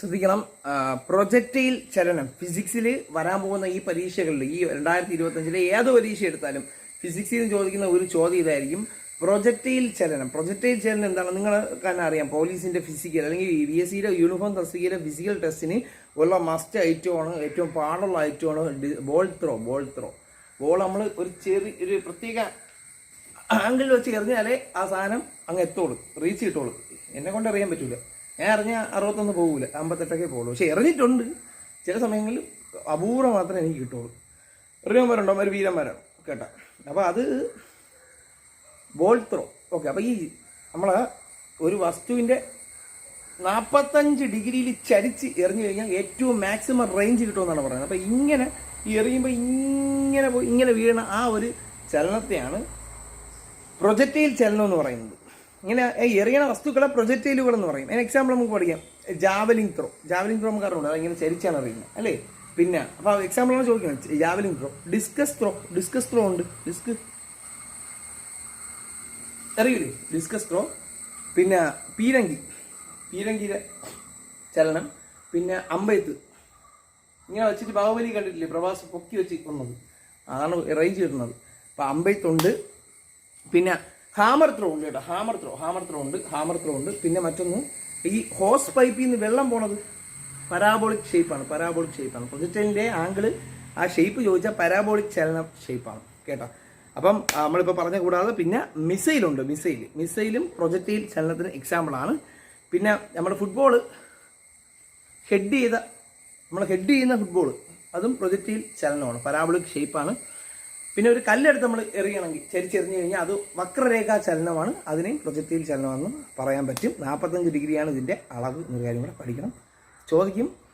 ശ്രദ്ധിക്കണം. പ്രൊജക്റ്റൈൽ ചലനം ഫിസിക്സിൽ വരാൻ പോകുന്ന ഈ പരീക്ഷകളിൽ ഈ രണ്ടായിരത്തി ഇരുപത്തഞ്ചിലെ ഏത് പരീക്ഷ എടുത്താലും ഫിസിക്സിൽ ചോദിക്കുന്ന ഒരു ചോദ്യം ഇതായിരിക്കും. പ്രൊജക്റ്റൈൽ ചലനം പ്രൊജക്റ്റൈൽ ചലനം എന്താണ്? നിങ്ങൾ തന്നെ അറിയാം പോലീസിന്റെ ഫിസിക്കൽ അല്ലെങ്കിൽ വി എസ് സിയുടെ യൂണിഫോം തസ്തികയിലെ ഫിസിക്കൽ ടെസ്റ്റിന് ഉള്ള മസ്റ്റ് ഐറ്റമാണ് ഏറ്റവും പാടുള്ള ഐറ്റമാണ് ball throw ball throw ball നമ്മൾ ഒരു ചെറിയ ഒരു പ്രത്യേക ആംഗിളിൽ വെച്ച് എറിഞ്ഞാലേ ആ സാധനം അങ്ങ് എത്തോളൂ റീച്ച് കിട്ടുള്ളൂ എന്നെ കൊണ്ട് അറിയാൻ പറ്റൂല. ഞാൻ എറിഞ്ഞ അറുപത്തൊന്ന് പോകൂല അമ്പത്തെട്ടൊക്കെ പോകുള്ളൂ പക്ഷെ എറിഞ്ഞിട്ടുണ്ട്. ചില സമയങ്ങളിൽ അപൂർവം മാത്രമേ എനിക്ക് കിട്ടുള്ളൂ. എറിയന്മാരുണ്ടോ ഒരു വീരന്മാരാണ്. കേട്ടോ. അപ്പോൾ അത് ബോൾ ത്രോ ഓക്കെ അപ്പോൾ ഈ നമ്മൾ ഒരു വസ്തുവിന്റെ നാൽപ്പത്തഞ്ച് ഡിഗ്രിയിൽ ചരിച്ച് എറിഞ്ഞു കഴിഞ്ഞാൽ ഏറ്റവും മാക്സിമം റേഞ്ച് കിട്ടുമെന്നാണ് പറയുന്നത്. അപ്പോൾ ഇങ്ങനെ ഈ എറിയുമ്പോൾ ഇങ്ങനെ ഇങ്ങനെ വീഴണ ആ ഒരു ചലനത്തെയാണ് പ്രൊജക്റ്റൈൽ ചലനം എന്ന് പറയുന്നത്. ഇങ്ങനെ എറിയണ വസ്തുക്കളെ പ്രൊജക്റ്റൈലുകൾ എന്ന് പറയും. അതിന് എക്സാമ്പിൾ നമുക്ക് പഠിക്കാം. Javelin throw. ജാവലിംഗ് ത്രോ നമുക്ക് അറിവുണ്ട് അതിങ്ങനെ ചരിച്ചാണ് അറിയുന്നത്. അല്ലേ? പിന്നെ അപ്പോൾ എക്സാമ്പിളാണ് ചോദിക്കുന്നത്. Javelin throw. Discus throw. Discus throw ഉണ്ട്. ഡിസ്ക് അറിയില്ലേ ഡിസ്കസ് ത്രോ. പിന്നെ പീരങ്കി. പീരങ്കിയുടെ ചലനം. പിന്നെ അമ്പയത്ത്. ഇങ്ങനെ വെച്ചിട്ട് ബാഹുബലി കണ്ടിട്ടില്ലേ? പ്രവാസം പൊക്കി വെച്ച് വന്നത് അതാണ് റേഞ്ച് കിട്ടുന്നത് അപ്പം അമ്പയത്തുണ്ട്. പിന്നെ ഹാമർ ത്രോ ഉണ്ട് കേട്ടോ. ഹാമർ ത്രോ ഹാമർ ത്രോ ഉണ്ട് ഹാമർ ത്രോ ഉണ്ട്. പിന്നെ മറ്റൊന്ന് ഈ ഹോസ് പൈപ്പിൽ നിന്ന് വെള്ളം പോണത് പരാബോളിക് ഷേപ്പാണ് പരാബോളിക് ഷേപ്പാണ് പ്രൊജക്ടൈലിന്റെ ആംഗിൾ ആ ഷേപ്പ് ചോദിച്ചാൽ പരാബോളിക് ചലന ഷേപ്പാണ് കേട്ടോ. അപ്പം നമ്മളിപ്പോൾ പറഞ്ഞ കൂടാതെ പിന്നെ മിസൈലുണ്ട് മിസൈൽ മിസൈലും പ്രൊജക്ടൈൽ ചലനത്തിന് എക്സാമ്പിളാണ് പിന്നെ നമ്മുടെ ഫുട്ബോൾ ഹെഡ് ചെയ്ത നമ്മൾ ഹെഡ് ചെയ്യുന്ന ഫുട്ബോൾ അതും പ്രൊജക്റ്റൈൽ ചലനമാണ് പരാബോളിക് ഷേപ്പാണ് പിന്നെ ഒരു കല്ലെടുത്ത് നമ്മൾ എറിയണമെങ്കിൽ ചരിച്ചെറിഞ്ഞു കഴിഞ്ഞാൽ അത് വക്രരേഖാ ചലനമാണ്. അതിനെയും പ്രൊജക്റ്റീവ് ചലനമാണെന്ന് പറയാൻ പറ്റും. നാൽപ്പത്തഞ്ച് ഡിഗ്രിയാണ് ഇതിന്റെ അളവ്. എന്നൊരു കാര്യം കൂടെ പഠിക്കണം. ചോദിക്കും.